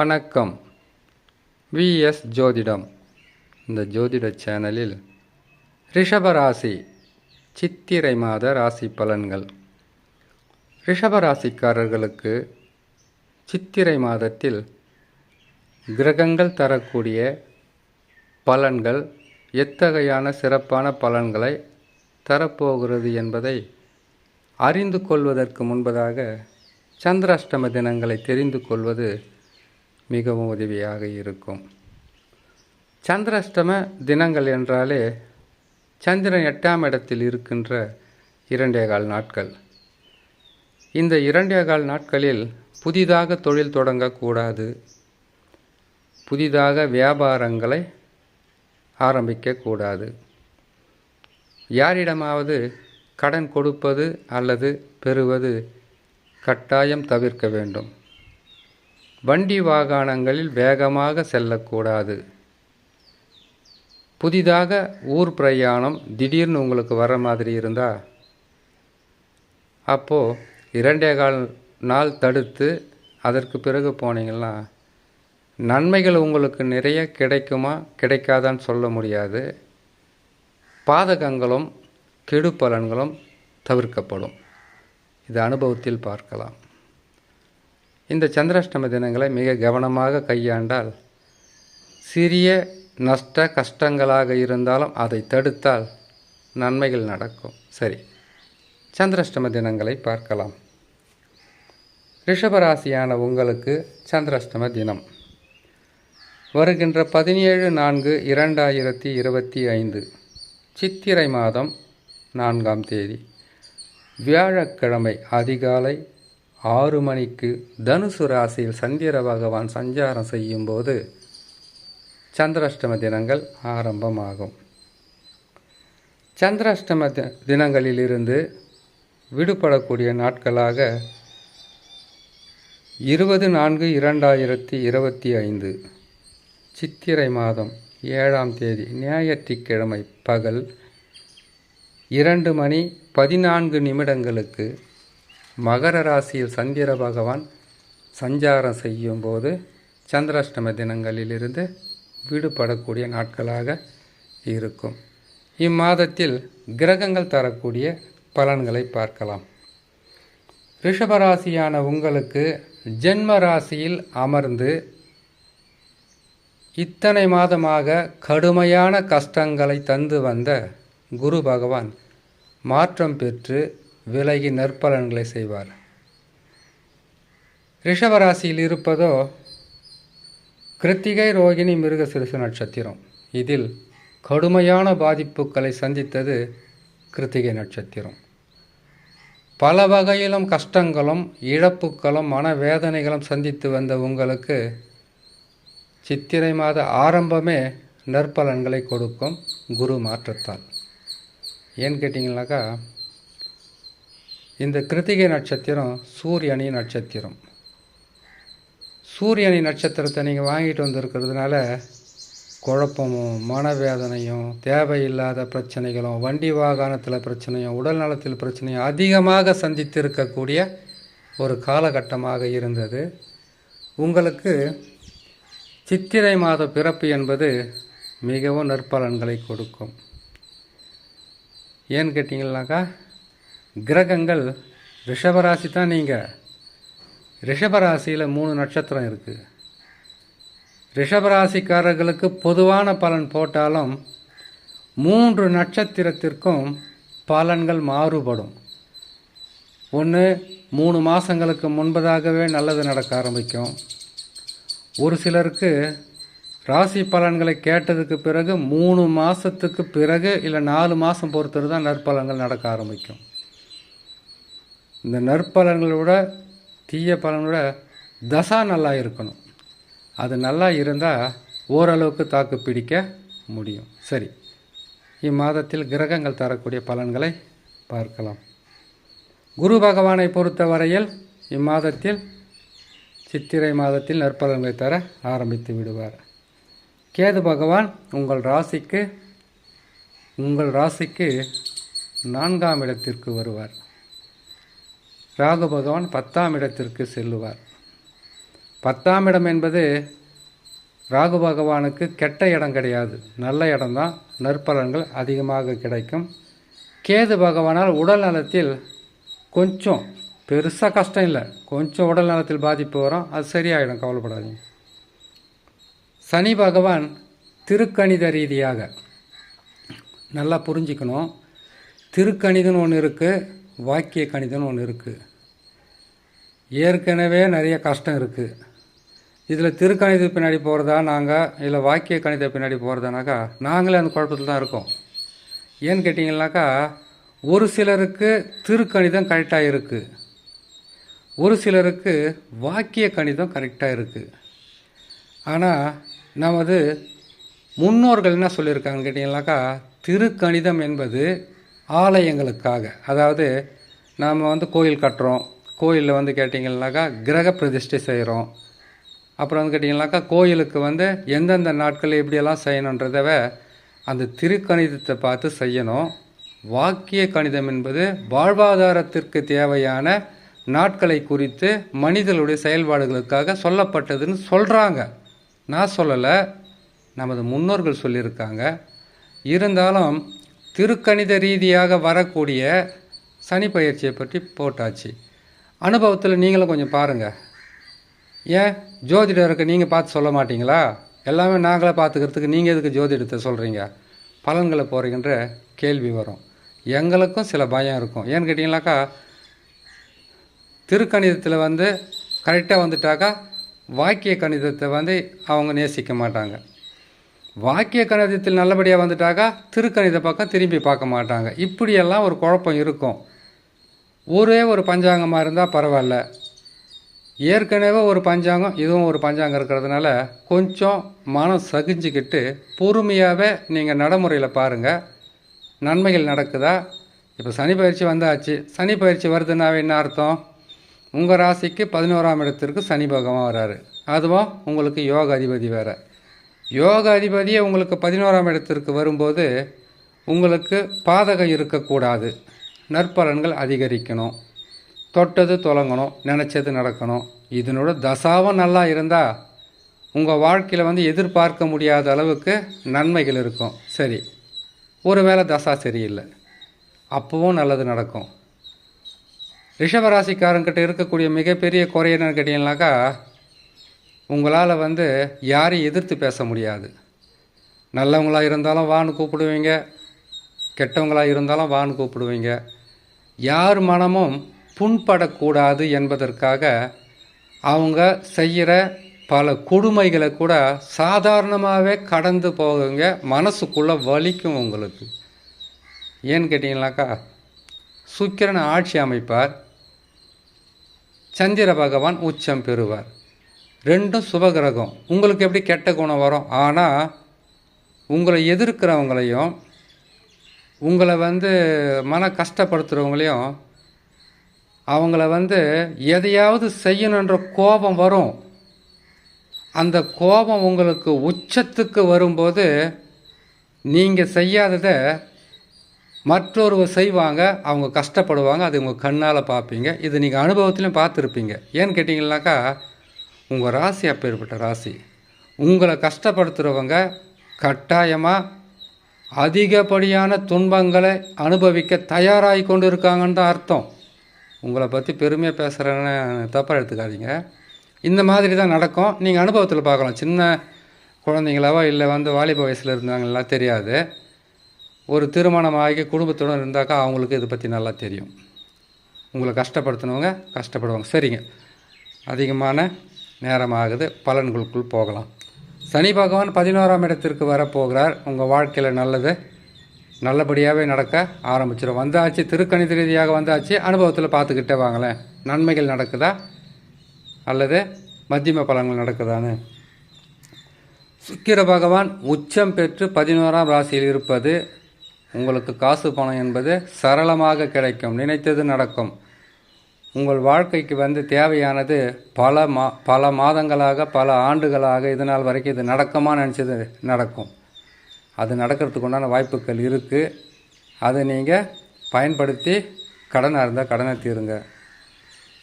வணக்கம். விஎஸ் ஜோதிடம். இந்த ஜோதிட சேனலில் ரிஷபராசி சித்திரை மாத ராசி பலன்கள். ரிஷபராசிக்காரர்களுக்கு சித்திரை மாதத்தில் கிரகங்கள் தரக்கூடிய பலன்கள் எத்தகையான சிறப்பான பலன்களை தரப்போகிறது என்பதை அறிந்து கொள்வதற்கு முன்பதாக சந்திராஷ்டம தினங்களை தெரிந்து கொள்வது மிகவும் உதவியாக இருக்கும். சந்திராஷ்டம தினங்கள் என்றாலே சந்திரன் எட்டாம் இடத்தில் இருக்கின்ற இரண்டே கால் நாட்கள். இந்த இரண்டே கால் நாட்களில் புதிதாக தொழில் தொடங்கக்கூடாது. புதிதாக வியாபாரங்களை ஆரம்பிக்கக்கூடாது. யாரிடமாவது கடன் கொடுப்பது அல்லது பெறுவது கட்டாயம் தவிர்க்க வேண்டும். வண்டி வாகனங்களில் வேகமாக செல்லக்கூடாது. புதிதாக ஊர் பிரயாணம் திடீர்னு உங்களுக்கு வர மாதிரி இருந்தால் அப்போது இரண்டே கால் நாள் தடுத்து அதற்கு பிறகு போனீங்கன்னா நன்மைகள் உங்களுக்கு நிறைய கிடைக்குமா கிடைக்காதான்னு சொல்ல முடியாது. பாதகங்களும் கெடு பலன்களும் தவிர்க்கப்படும். இது அனுபவத்தில் பார்க்கலாம். இந்த சந்திராஷ்டம தினங்களை மிக கவனமாக கையாண்டால் சிறிய நஷ்ட கஷ்டங்களாக இருந்தாலும் அதை தடுத்தால் நன்மைகள் நடக்கும். சரி சந்திராஷ்டம தினங்களை பார்க்கலாம். ரிஷபராசியான உங்களுக்கு சந்திராஷ்டம தினம். வருகின்ற பதினேழு நான்கு இரண்டாயிரத்தி இருபத்தி ஐந்து சித்திரை மாதம் நான்காம் தேதி. வியாழக்கிழமை அதிகாலை ஆறு மணிக்கு தனுசு ராசியில் சந்திர பகவான் சஞ்சாரம் செய்யும்போது சந்திராஷ்டம தினங்கள் ஆரம்பமாகும். சந்திராஷ்டம தி- தினங்களிலிருந்து விடுபடக்கூடிய நாட்களாக இருபது நான்கு இரண்டாயிரத்தி இருபத்தி ஐந்து சித்திரை மாதம் ஏழாம் தேதி ஞாயிற்றுக்கிழமை பகல் இரண்டு மணி பதினான்கு நிமிடங்களுக்கு மகர ராசியில் சந்திர பகவான் சஞ்சாரம் செய்யும்போது சந்திராஷ்டம தினங்களிலிருந்து விடுபடக்கூடிய நாட்களாக இருக்கும். இம்மாதத்தில் கிரகங்கள் தரக்கூடிய பலன்களை பார்க்கலாம். ரிஷபராசியான உங்களுக்கு ஜென்ம ராசியில் அமர்ந்து இத்தனை மாதமாக கடுமையான கஷ்டங்களை தந்து வந்த குரு பகவான் மாற்றம் பெற்று விலகி நற்பலன்களை செய்வார். ரிஷபராசியில் இருப்பதோ கிருத்திகை ரோகிணி மிருகசிறுசு நட்சத்திரம். இதில் கடுமையான பாதிப்புகளை சந்தித்தது கிருத்திகை நட்சத்திரம். பல வகையிலும் கஷ்டங்களும் இழப்புகளும் மனவேதனைகளும் சந்தித்து வந்த உங்களுக்கு சித்திரை மாத ஆரம்பமே நற்பலன்களை கொடுக்கும் குரு மாற்றத்தால். ஏன்னு கேட்டிங்கனாக்கா இந்த கிருத்திகை நட்சத்திரம் சூரியனின் நட்சத்திரம். சூரியனி நட்சத்திரத்தை நீங்கள் வாங்கிட்டு வந்திருக்கிறதுனால குழப்பமும் மனவேதனையும் தேவையில்லாத பிரச்சனைகளும் வண்டி வாகனத்தில் பிரச்சனையும் உடல் நலத்தில் பிரச்சனையும் அதிகமாக சந்தித்து இருக்கக்கூடிய ஒரு காலகட்டமாக இருந்தது. உங்களுக்கு சித்திரை மாத பிறப்பு என்பது மிகவும் நற்பலன்களை கொடுக்கும். ஏன்னு கேட்டிங்கனாக்கா கிரகங்கள் ரிஷபராசி தான் நீங்கள் ரிஷபராசியில் மூணு நட்சத்திரம் இருக்குது ரிஷபராசிக்காரர்களுக்கு பொதுவான பலன் போட்டாலும் மூன்று நட்சத்திரத்திற்கும் பலன்கள் மாறுபடும். ஒன்று மூணு மாதங்களுக்கு முன்பதாகவே நல்லது நடக்க ஆரம்பிக்கும். ஒரு சிலருக்கு ராசி பலன்களை கேட்டதுக்கு பிறகு மூணு மாதத்துக்கு பிறகு இல்லை நாலு மாதம் பொறுத்தது தான் நற்பலன்கள் நடக்க ஆரம்பிக்கும். இந்த நற்பலன்களை விட தீய பலனோட தசா நல்லா இருக்கணும். அது நல்லா இருந்தால் ஓரளவுக்கு தாக்கு பிடிக்க முடியும். சரி. இம்மாதத்தில் கிரகங்கள் தரக்கூடிய பலன்களை பார்க்கலாம். குரு பகவானை பொறுத்தவரையில் இம்மாதத்தில் சித்திரை மாதத்தில் நற்பலன்களை தர ஆரம்பித்து விடுவார். கேது பகவான் உங்கள் ராசிக்கு உங்கள் ராசிக்கு நான்காம் இடத்திற்கு வருவார். ராகு பகவான் பத்தாம் இடத்திற்கு செல்லுவார். பத்தாம் இடம் என்பது ராகு பகவானுக்கு கெட்ட இடம் கிடையாது. நல்ல இடம்தான். நற்பலன்கள் அதிகமாக கிடைக்கும். கேது பகவானால் உடல் நலத்தில் கொஞ்சம் பெருசாக கஷ்டம் இல்லை. கொஞ்சம் உடல் நலத்தில் பாதிப்பு வரும். அது சரியாயிடும். கவலைப்படாதீங்க. சனி பகவான் திருக்கணித ரீதியாக நல்லா புரிஞ்சுக்கணும். திருக்கணிதம்னு ஒன்று இருக்குது வாக்கிய கணிதம்னு ஒன்று இருக்குது ஏற்கனவே நிறைய கஷ்டம் இருக்குது இதில் திருக்கணித பின்னாடி போகிறதா நாங்கள் இல்லை வாக்கிய கணித பின்னாடி போகிறதானாக்கா நாங்களே அந்த குழப்பத்தில் தான் இருக்கோம். ஏன்னு கேட்டிங்கனாக்கா ஒரு சிலருக்கு திருக்கணிதம் கரெக்டாக இருக்குது ஒரு சிலருக்கு வாக்கிய கணிதம் கரெக்டாக இருக்குது ஆனால் நமது முன்னோர்கள் என்ன சொல்லியிருக்காங்கன்னு கேட்டிங்கனாக்கா திருக்கணிதம் என்பது ஆலயங்களுக்காக. அதாவது நாம் வந்து கோயில் கட்டுறோம் கோயிலில் வந்து கேட்டிங்கன்னாக்கா கிரக பிரதிஷ்டை செய்கிறோம் அப்புறம் வந்து கேட்டிங்கனாக்கா கோயிலுக்கு வந்து எந்தெந்த நாட்கள் எப்படியெல்லாம் செய்யணுன்றதவ அந்த திருக்கணிதத்தை பார்த்து செய்யணும். வாக்கிய கணிதம் என்பது வாழ்வாதாரத்திற்கு தேவையான நாட்களை குறித்து மனிதர்களுடைய செயல்பாடுகளுக்காக சொல்லப்பட்டதுன்னு சொல்கிறாங்க நான் சொல்லலை நமது முன்னோர்கள் சொல்லியிருக்காங்க. இருந்தாலும் திருக்கணித ரீதியாக வரக்கூடிய சனி பயிற்சியை பற்றி போட்டாச்சு. அனுபவத்தில் நீங்களும் கொஞ்சம் பாருங்கள் ஏன்? ஜோதிடருக்கு நீங்கள் பார்த்து சொல்ல மாட்டீங்களா? எல்லாமே நாங்களே பார்த்துக்கிறதுக்கு நீங்கள் எதுக்கு ஜோதிடத்தை சொல்கிறீங்க பலன்களை போகிறீங்கன்ற கேள்வி வரும். எங்களுக்கும் சில பயம் இருக்கும். ஏன்னு கேட்டிங்கனாக்கா திருக்கணிதத்தில் வந்து கரெக்டாக வந்துட்டாக்கா வாக்கிய கணிதத்தை வந்து அவங்க நேசிக்க மாட்டாங்க. வாக்கிய கணிதத்தில் நல்லபடியாக வந்துட்டாக்கா திருக்கணித பக்கம் திரும்பி பார்க்க மாட்டாங்க. இப்படியெல்லாம் ஒரு குழப்பம் இருக்கும். ஒரே ஒரு பஞ்சாங்கமாக இருந்தால் பரவாயில்ல. ஏற்கனவே ஒரு பஞ்சாங்கம் இதுவும் ஒரு பஞ்சாங்கம் இருக்கிறதுனால கொஞ்சம் மனம் சகிஞ்சிக்கிட்டு பொறுமையாகவே நீங்கள் நடைமுறையில் பாருங்கள் நன்மைகள் நடக்குதா? இப்போ சனி பயிற்சி வந்தாச்சு. சனி பயிற்சி வருதுன்னாவே என்ன அர்த்தம்? உங்கள் ராசிக்கு பதினோராம் இடத்திற்கு சனி பகவான் வராரு. அதுவும் உங்களுக்கு யோக அதிபதி வேறு. யோக அதிபதியே உங்களுக்கு பதினோராம் இடத்திற்கு வரும்போது உங்களுக்கு பாதகம் இருக்கக்கூடாது. நற்பலன்கள் அதிகரிக்கணும். தொட்டது தொலங்கணும் நினச்சது நடக்கணும். இதனோட தசாவும் நல்லா இருந்தால் உங்கள் வாழ்க்கையில் வந்து எதிர்பார்க்க முடியாத அளவுக்கு நன்மைகள் இருக்கும். சரி ஒருவேளை தசா சரியில்லை. அப்போவும் நல்லது நடக்கும். ரிஷபராசிக்காரங்கிட்ட இருக்கக்கூடிய மிகப்பெரிய குறை என்னன்னு கேட்டிங்கனாக்கா உங்களால் வந்து யாரையும் எதிர்த்து பேச முடியாது. நல்லவங்களாக இருந்தாலும் வான்னு கூப்பிடுவீங்க கெட்டவங்களாக இருந்தாலும் வான்னு கூப்பிடுவீங்க. யார் மனமும் புண்படக்கூடாது என்பதற்காக அவங்க செய்கிற பல கொடுமைகளை கூட சாதாரணமாகவே கடந்து போகுங்க மனசுக்குள்ளே வலிக்கும் உங்களுக்கு. ஏன்னு கேட்டிங்கனாக்கா சுக்கிரன் ஆட்சி அமைப்பார் சந்திர பகவான் உச்சம் பெறுவார். ரெண்டும் சுபகிரகம். உங்களுக்கு எப்படி கெட்ட குணம் வரும்? ஆனால் உங்களை எதிர்க்கிறவங்களையும் உங்களை வந்து மன கஷ்டப்படுத்துகிறவங்களையும் அவங்கள வந்து எதையாவது செய்யணுன்ற கோபம் வரும். அந்த கோபம் உங்களுக்கு உச்சத்துக்கு வரும்போது நீங்கள் செய்யாததை மற்றொருவர் செய்வாங்க அவங்க கஷ்டப்படுவாங்க அது உங்கள் கண்ணால் பார்ப்பீங்க இது நீங்கள் அனுபவத்திலையும் பார்த்துருப்பீங்க. ஏன்னு கேட்டிங்கனாக்கா உங்கள் ராசி அப்பேற்பட்ட ராசி. உங்களை கஷ்டப்படுத்துகிறவங்க கட்டாயமாக அதிகப்படியான துன்பங்களை அனுபவிக்க தயாராகி கொண்டு இருக்காங்கன்னு தான் அர்த்தம். உங்களை பற்றி பெருமையாக பேசுகிறேன்னு தப்பாக எடுத்துக்காதீங்க. இந்த மாதிரி தான் நடக்கும். நீங்கள் அனுபவத்தில் பார்க்கலாம். சின்ன குழந்தைங்களாவோ இல்லை வந்து வாலிப வயசில் இருந்தாங்கலாம் தெரியாது. ஒரு திருமணம் ஆகி குடும்பத்துடன் இருந்தாக்கா அவங்களுக்கு இதை பற்றி நல்லா தெரியும். உங்களை கஷ்டப்படுத்தினவங்க கஷ்டப்படுவாங்க. சரிங்க. அதிகமான நேரம் ஆகுது. பலன்களுக்குள் போகலாம். சனி பகவான் பதினோராம் இடத்திற்கு வரப்போகிறார். உங்கள் வாழ்க்கையில் நல்லது நல்லபடியாகவே நடக்க ஆரம்பிச்சிடும் வந்தாச்சு திருக்கணித ரீதியாக வந்தாச்சு அனுபவத்தில் பார்த்துக்கிட்டே வாங்களேன். நன்மைகள் நடக்குதா? அல்லது மத்தியம பலன்கள் நடக்குதான்னு? சுக்கிர பகவான் உச்சம் பெற்று பதினோராம் ராசியில் இருப்பது உங்களுக்கு காசு பணம் என்பது சரளமாக கிடைக்கும். நினைத்தது நடக்கும். உங்கள் வாழ்க்கைக்கு வந்து தேவையானது பல மா பல மாதங்களாக பல ஆண்டுகளாக இது நாள் வரைக்கும் இது நடக்குமா நினச்சது நடக்கும். அது நடக்கிறதுக்கு உண்டான வாய்ப்புகள் இருக்குது அதை நீங்கள் பயன்படுத்தி கடனாக இருந்தால் கடனை தீருங்க.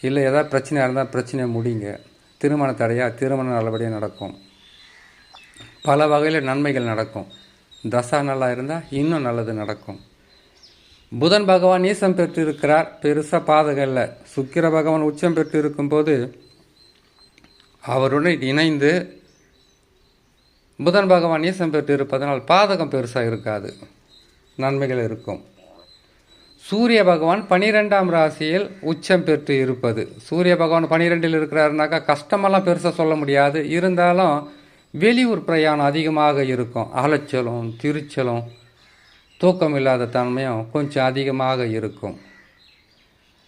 இல்லை ஏதாவது பிரச்சனையாக இருந்தால் பிரச்சனையை முடிங்க. திருமண தடையாக திருமணம் நல்லபடியாக நடக்கும். பல வகையில் நன்மைகள் நடக்கும். தசா நல்லா இருந்தால் இன்னும் நல்லது நடக்கும். புதன் பகவான் நீசம் பெற்று இருக்கிறார் பெருசாக பாதகம் இல்லை. சுக்கிர பகவான் உச்சம் பெற்று இருக்கும்போது அவருடன் இணைந்து புதன் பகவான் நீசம் பெற்று இருப்பதனால் பாதகம் பெருசாக இருக்காது. நன்மைகள் இருக்கும். சூரிய பகவான் பனிரெண்டாம் ராசியில் உச்சம் பெற்று இருப்பது. சூரிய பகவான் பனிரெண்டில் இருக்கிறாருனாக்கா கஷ்டமெல்லாம் பெருசாக சொல்ல முடியாது. இருந்தாலும் வெளியூர் பிரயாணம் அதிகமாக இருக்கும். அலைச்சலும் திருச்சலும் தூக்கம் இல்லாத தன்மையும் கொஞ்சம் அதிகமாக இருக்கும்.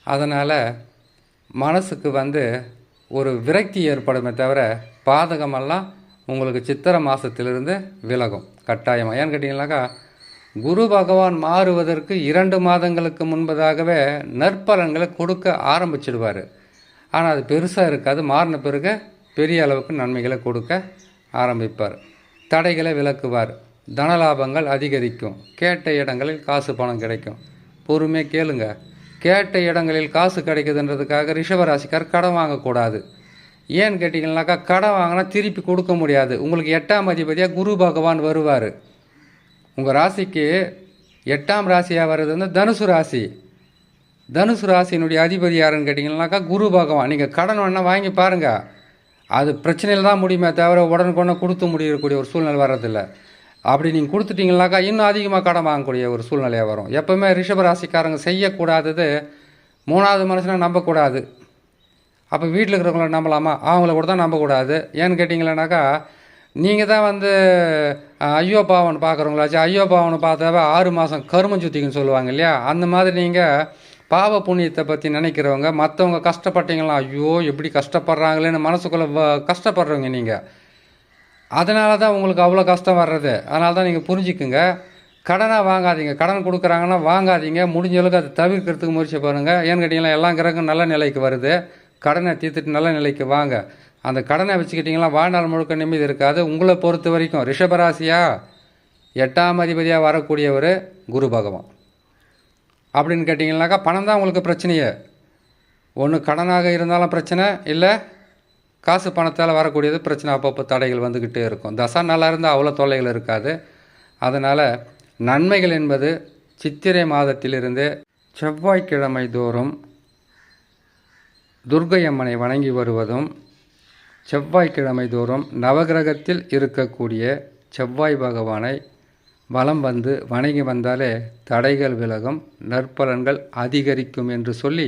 அதனால் மனசுக்கு வந்து ஒரு விரக்தி ஏற்படுமே தவிர பாதகமெல்லாம் உங்களுக்கு சித்திரை மாதத்திலிருந்து விலகும். கட்டாயமாக ஏன்னு கேட்டிங்கனாக்கா குரு பகவான் மாறுவதற்கு இரண்டு மாதங்களுக்கு முன்பதாகவே நற்பலன்களை கொடுக்க ஆரம்பிச்சிடுவார். ஆனால் அது பெருசாக இருக்காது. மாறின பிறகு பெரிய அளவுக்கு நன்மைகளை கொடுக்க ஆரம்பிப்பார். தடைகளை விலக்குவார். தனலாபங்கள் அதிகரிக்கும். கேட்ட இடங்களில் காசு பணம் கிடைக்கும். பொறுமையாக கேளுங்க. கேட்ட இடங்களில் காசு கிடைக்குதுன்றதுக்காக ரிஷபராசிக்கார் கடன் வாங்கக்கூடாது. ஏன்னு கேட்டிங்கனாக்கா கடன் வாங்கினா திருப்பி கொடுக்க முடியாது. உங்களுக்கு எட்டாம் அதிபதியாக குரு பகவான் வருவார். உங்கள் ராசிக்கு எட்டாம் ராசியாக வர்றது வந்து தனுசு ராசி. தனுசு ராசியினுடைய அதிபதி யாருன்னு கேட்டிங்கனாக்கா குரு பகவான். நீங்கள் கடன் வேணால் வாங்கி பாருங்கள் அது பிரச்சனையில் தான் முடியுமே தவிர உடனுக்குடனே கொடுத்து முடியக்கூடிய ஒரு சூழ்நிலை வர்றதில்லை. அப்படி நீங்கள் கொடுத்துட்டிங்கனாக்கா இன்னும் அதிகமாக கடன் வாங்கக்கூடிய ஒரு சூழ்நிலையாக வரும். எப்போவுமே ரிஷபராசிக்காரங்க செய்யக்கூடாதது மூணாவது மனுஷனை நம்பக்கூடாது. அப்போ வீட்டில் இருக்கிறவங்கள நம்பலாமா? அவங்கள கூட தான் நம்பக்கூடாது. ஏன்னு கேட்டிங்களேனாக்கா நீங்கள் தான் வந்து ஐயோ பாவன் பார்க்குறவங்களாச்சு ஐயோ பாவனை பார்த்தாவே ஆறு மாதம் கருமம் சுத்திக்குன்னு சொல்லுவாங்க இல்லையா? அந்த மாதிரி நீங்கள் பாவ புண்ணியத்தை பற்றி நினைக்கிறவங்க மற்றவங்க கஷ்டப்பட்டீங்களா ஐயோ எப்படி கஷ்டப்படுறாங்களேன்னு மனசுக்குள்ளே கஷ்டப்படுறவங்க நீங்கள் அதனால தான் உங்களுக்கு அவ்வளோ கஷ்டம் வர்றது. அதனால தான் நீங்கள் புரிஞ்சுக்குங்க. கடனாக வாங்காதீங்க. கடன் கொடுக்குறாங்கன்னா வாங்காதீங்க. முடிஞ்ச அளவுக்கு அதை தவிர்க்கிறதுக்கு முயற்சி பண்ணுங்கள் ஏன்னு கேட்டிங்கன்னா எல்லா கிரகம் நல்ல நிலைக்கு வருது. கடனை தீர்த்துட்டு நல்ல நிலைக்கு வாங்க. அந்த கடனை வச்சுக்கிட்டிங்கன்னா வாழ்நாள் முழுக்க நிம்மதி இருக்காது. உங்களை பொறுத்த வரைக்கும் ரிஷபராசியாக எட்டாம் அதிபதியாக வரக்கூடியவர் குரு பகவான். அப்படின்னு கேட்டிங்கனாக்கா பணம் தான் உங்களுக்கு பிரச்சனையே. ஒன்று கடனாக இருந்தாலும் பிரச்சனை இல்லை காசு பணத்தால் வரக்கூடியது பிரச்சனை அப்பப்போ தடைகள் வந்துக்கிட்டே இருக்கும். தசா நல்லா இருந்தால் அவ்வளோ தொல்லைகள் இருக்காது. அதனால் நன்மைகள் என்பது சித்திரை மாதத்திலிருந்து செவ்வாய்க்கிழமை தோறும் துர்க்கை அம்மனை வணங்கி வருவதும் செவ்வாய்க்கிழமை தோறும் நவகிரகத்தில் இருக்கக்கூடிய செவ்வாய் பகவானை வலம் வந்து வணங்கி வந்தாலே தடைகள் விலகும் நற்பலன்கள் அதிகரிக்கும் என்று சொல்லி